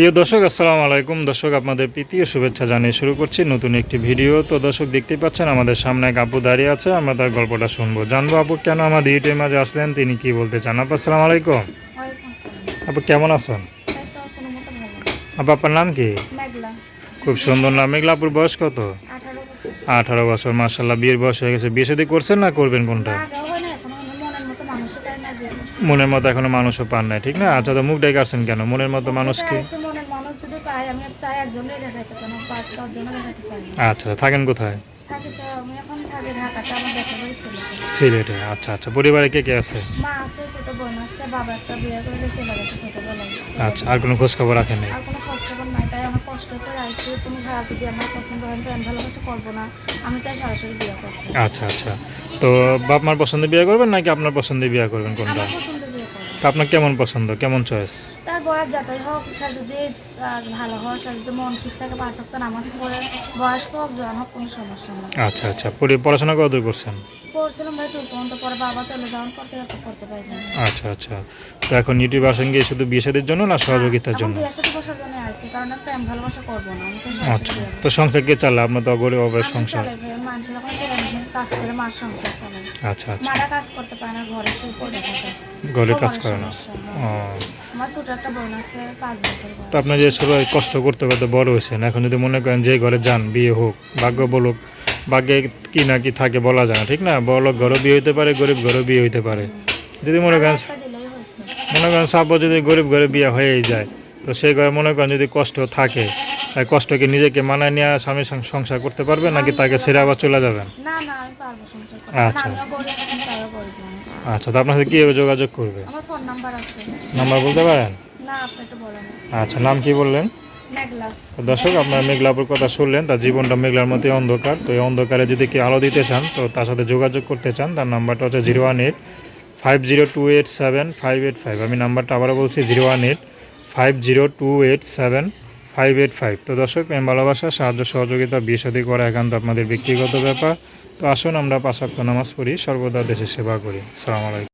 প্রিয় দর্শক আসসালামু আলাইকুম। দর্শক আপনাদের প্রীতীয় শুভেচ্ছা জানিয়ে শুরু করছি নতুন একটি ভিডিও। তো দর্শক দেখতেই পাচ্ছেন আমাদের সামনে এক আপু দাঁড়িয়ে আছে। আমরা তার গল্পটা শুনব। জানব আপু কেন আমাদের ইউটিউবের মাঝে আসলেন? তিনি কি বলতে চান? আপু আসসালামু আলাইকুম। আপু কেমন আছেন। আপু আপনার নাম কি? খুব সুন্দর নাম। মেঘলা আপুর বয়স কত? আঠারো বছর। মার্শাল্লাহ বিয়ের বয়স হয়ে গেছে। বিয়ে শাদী করছেন না করবেন কোনটা না, আগেও হয় না, এখনও হয় না, মনের মতো মানুষও পায় না বিয়ে করতে। মনের মতো এখনও মানুষও পান নাই ঠিক না? আচ্ছা তো মুখ ডেকে আসছেন কেন? মনের মতো মানুষকে না। আচ্ছা থাকেন কোথায়? সিলেটে। আচ্ছা আচ্ছা পরিবারে কে কে আছে। আচ্ছা আর কোনো খোঁজ খবর রাখেন নাই। কষ্ট করে ভাড়া যদি আমার পছন্দ হয়, তো আমি ভালোবাসা করব না। আমি চাই সরাসরি বিয়ে করতে। আচ্ছা আচ্ছা। তো বাপ মার পছন্দে বিয়ে করবেন নাকি আপনার পছন্দে বিয়ে করবেন কোনটা? আমার পছন্দ বিয়ে করব। তো আপনার কেমন পছন্দ? কেমন চয়েস তার বয়স যতই হোক সে যদি ভালো হয় সে যদি মন ঠিক থাকে পাঁচ সপ্তাহ নামাজ পড়ে বয়স্ক হোক জোয়ান হোক কোনো সমস্যা নেই। আচ্ছা আচ্ছা। পড়াশোনা কতদূর করছেন? পড়ছিলাম ভাই টু পর্যন্ত পরে বাবা চলে যাওয়ার পর থেকে করতে পারি না আচ্ছা আচ্ছা। তো এখন ইউটিউব আসেন গিয়ে শুধু বিয়ে শাদীর জন্য না সহযোগিতার এখন জন্য? বিয়ের সাথে বসার জন্য আসছি কারণ আমি প্রেম ভালোবাসা করব না। আচ্ছা তো সংসার কে চালা আপনার তো গরিব হবে সংসার। আমি চালাই ভাই, মানুষ যখন সেরা কাজ করে মার সংসার চালাই। আচ্ছা আচ্ছা। মারা কাজ করতে পারে না ঘরে সে পড়ে থাকে। ঘরে কাজ করে না। ও হ্যাঁ। আমার ছোট একটা বোন আছে পাঁচ বছর তো আপনার যে সবাই কষ্ট করতে করতে বড় হয়েছেন এখন যদি মনে করেন যে ঘরে যান বিয়ে হোক ভাগ্য বলুক ভাগ্যে কি না কি থাকে বলা যায় না ঠিক না? বড় লোক ঘরও বিয়ে হইতে পারে গরিব ঘরও বিয়ে হইতে পারে। যদি মনে করেন মনে করেন সাপোজ যদি গরিব ঘরে বিয়ে হয়েই যায় তো সেই ঘরে মনে করেন যদি কষ্ট থাকে তাই কষ্টকে নিজেকে মানায় নিয়ে স্বামীর সংসার করতে পারবেন নাকি তাকে ছেড়ে আবার চলে যাবেন? পারব আচ্ছা। আচ্ছা তো আপনার সাথে কীভাবে যোগাযোগ করবে? নাম্বার বলতে পারেন? আচ্ছা নাম কি বললেন? তো দর্শক আপনার মেঘলাপুর কথা শুনলেন তার জীবনটা মেঘলার মতোই অন্ধকার। তো এই অন্ধকারে যদি কেউ আলো দিতে চান তো তার সাথে যোগাযোগ করতে চান তার নাম্বারটা হচ্ছে zero one eight five zero two eight seven five eight five. আমি নাম্বারটা আবারও বলছি zero one eight five zero two eight seven five eight five তো দর্শক, প্রেম, ভালোবাসা, সাহায্য, সহযোগিতা, বিয়ে করা একান্ত আপনাদের ব্যক্তিগত ব্যাপার। তো আসুন আমরা পাশাপ্ত নামাজ পড়ি, সর্বদা দেশের সেবা করি। সালাম